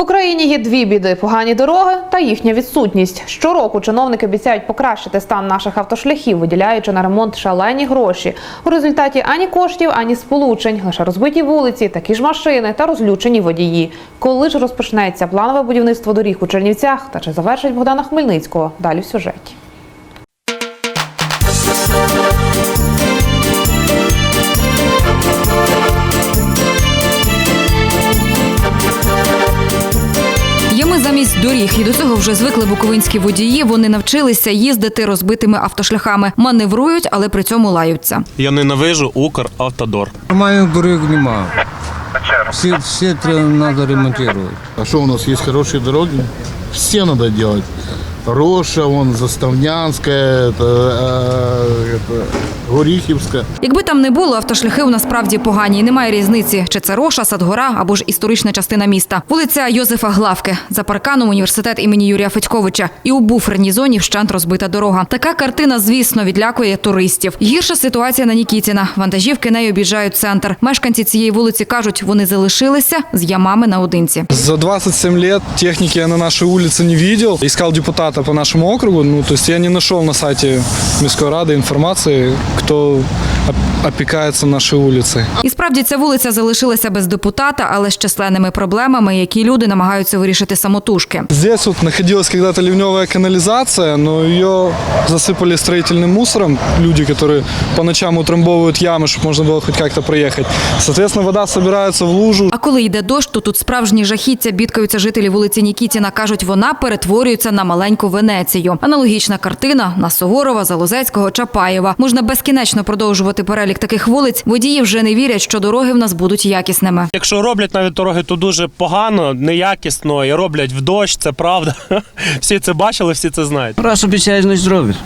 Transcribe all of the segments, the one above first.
В Україні є дві біди: погані дороги та їхня відсутність. Щороку чиновники обіцяють покращити стан наших автошляхів, виділяючи на ремонт шалені гроші. У результаті ані коштів, ані сполучень, лише розбиті вулиці, такі ж машини та розлючені водії. Коли ж розпочнеться планове будівництво доріг у Чернівцях та чи завершить Богдана Хмельницького? Далі в сюжеті. доріг і до цього вже звикли буковинські водії. Вони навчилися їздити розбитими автошляхами, маневрують, але при цьому лаються. Я ненавижу Укравтодор. Нормальных дорог нема. Все, все треба надо ремонтировать. А что у нас есть хорошие дороги? Все надо делать. Роша, вон, Заставнянская, это, э, это, Горихівська. Якби там не було, автошляхи у нас справді погані. І Немає різниці, чи це Роша, Садгора або ж історична частина міста. Вулиця Йозефа Главки. За парканом університет імені Юрія Федьковича. І у буферній зоні вщент розбита дорога. Така картина, звісно, відлякує туристів. Гірша ситуація на Нікітіна. Вантажівки нею об'їжджають центр. Мешканці цієї вулиці кажуть, вони залишилися з ямами наодинці. За 27 лет техники я на нашей улице не видел. Искал депутата по нашему округу. Ну, то есть я не нашел на сайте Мирской Рады информации, кто оп- опекается нашей улицей. І справді ця вулиця залишилася без депутата, але з численними проблемами, які люди намагаються вирішити самотужки. Здесь вот находилась когда-то ливневая канализация, но ее засыпали строительным мусором. Люди, которые по ночам утрамбовывают ямы, чтобы можно было хоть как-то проехать. Соответственно, вода собирается в лужу. А коли йде дощ, то тут справжні жахіття бідкаються жителі вулиці Нікітіна. кажуть, вона перетворюється на маленьку Венецію. Аналогічна картина на Суворова, Залозецького, Чапаєва. Можна безкінечно продовжувати перелік таких вулиць. Водії вже не вірять, що дороги в нас будуть якісними. Якщо роблять навіть дороги, то дуже погано, неякісно і роблять в дощ, це правда. Всі це бачили, всі це знають. Раз обіцяють, значить зробить.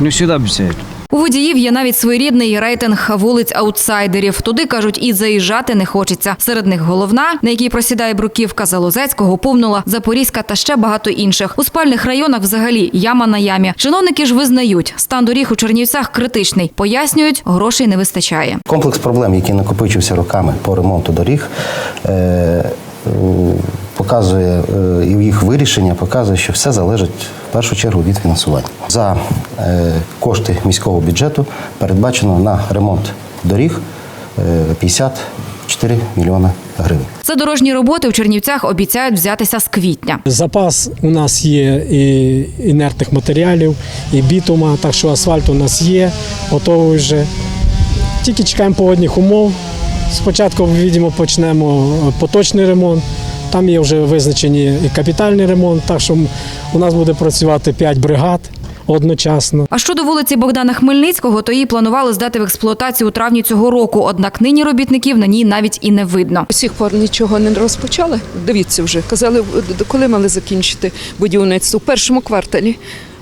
Не завжди обіцяють. У водіїв є навіть своєрідний рейтинг вулиць аутсайдерів. Туди кажуть, і заїжджати не хочеться. Серед них головна, на якій просідає бруківка Залозецького, Повнула, Запорізька та ще багато інших. У спальних районах взагалі яма на ямі. Чиновники ж визнають, стан доріг у Чернівцях критичний. Пояснюють, грошей не вистачає. Комплекс проблем, який накопичився роками по ремонту доріг, е, показує е, і їх вирішення показує, що все залежить в першу чергу від фінансування. За е, кошти міського бюджету передбачено на ремонт доріг е, 54 мільйони гривень. За дорожні роботи у Чернівцях обіцяють взятися з квітня. Запас у нас є і інертних матеріалів, і бітума, так що асфальт у нас є, готовий вже. Тільки чекаємо погодних умов. Спочатку, видимо, почнемо поточний ремонт. Там є вже визначені і капітальний ремонт, так що у нас буде працювати 5 бригад одночасно. А щодо вулиці Богдана Хмельницького, то її планували здати в експлуатацію у травні цього року. Однак нині робітників на ній навіть і не видно. До сих пор нічого не розпочали. Дивіться вже. Казали, коли мали закінчити будівництво? У першому кварталі.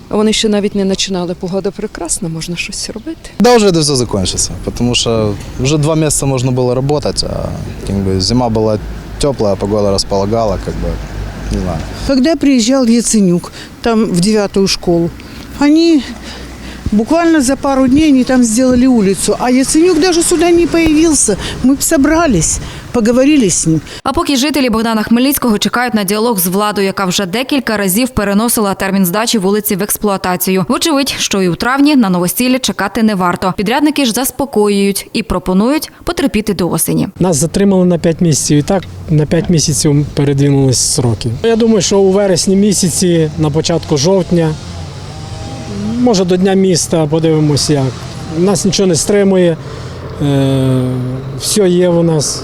А Вони ще навіть не починали. Погода прекрасна, можна щось робити. Да, уже это все закончится, потому что уже два месяца можно было работать, а как бы зима была теплая, погода располагала, как бы, не знаю. Когда приезжал Яценюк, там в девятую школу, они буквально за пару дней они там сделали улицу, а Яценюк даже сюда не появился. Мы собрались, поговорили с ним. А поки жителі Богдана Хмельницького чекають на діалог з владою, яка вже декілька разів переносила термін здачі вулиці в експлуатацію. Вочевидь, що і у травні на новосілля чекати не варто. Підрядники ж заспокоюють і пропонують потерпіти до осені. Нас затримали на 5 місяців і так на 5 місяців передвинулись сроки. Я думаю, що у вересні місяці, на початку жовтня, може до Дня міста, подивимося як. Нас нічого не стримує, е, все є у нас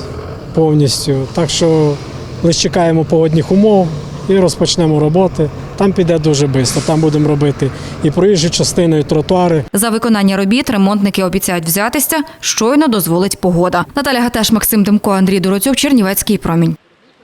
повністю. Так що лише чекаємо погодних умов і розпочнемо роботи. Там піде дуже швидко. Там будемо робити і проїжджу частину, і тротуари. За виконання робіт ремонтники обіцяють взятися, щойно дозволить погода. Наталя Гатеш, Максим Демко, Андрій Дороцюк, Чернівецький промінь.